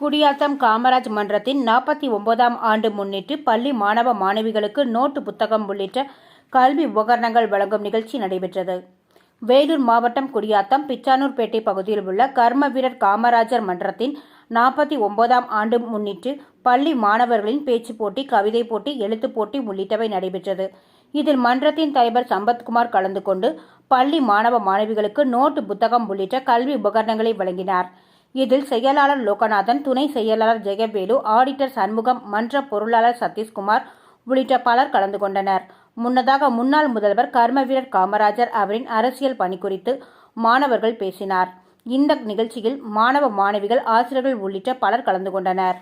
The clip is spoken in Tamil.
குடியாத்தம் காமராஜ் மன்றத்தின் நாற்பத்தி ஒன்பதாம் ஆண்டு முன்னிட்டு பள்ளி மாணவ மாணவிகளுக்கு நோட்டு புத்தகம் உள்ளிட்ட கல்வி உபகரணங்கள் வழங்கும் நிகழ்ச்சி நடைபெற்றது. வேலூர் மாவட்டம் குடியாத்தம் பிச்சானூர்பேட்டை பகுதியில் உள்ள கர்ம வீரர் காமராஜர் மன்றத்தின் நாற்பத்தி ஒன்பதாம் ஆண்டு முன்னிட்டு பள்ளி மாணவர்களின் பேச்சு போட்டி கவிதை போட்டி எழுத்து போட்டி உள்ளிட்டவை நடைபெற்றது. இதில் மன்றத்தின் தலைவர் சம்பத்குமார் கலந்து கொண்டு பள்ளி மாணவ மாணவிகளுக்கு நோட்டு புத்தகம் உள்ளிட்ட கல்வி உபகரணங்களை வழங்கினார். இதில் செயலாளர் லோகநாதன் துணை செயலாளர் ஜெயவேலு ஆடிட்டர் சண்முகம் மன்ற பொருளாளர் சதீஷ்குமார் உள்ளிட்ட பலர் கலந்து கொண்டனர். முன்னதாக முன்னாள் முதல்வர் கர்மவீரர் காமராஜர் அவரின் அரசியல் பணி குறித்து மாணவர்கள் பேசினார். இந்த நிகழ்ச்சியில் மாணவ மாணவிகள் ஆசிரியர்கள் உள்ளிட்ட பலர் கலந்து கொண்டனர்.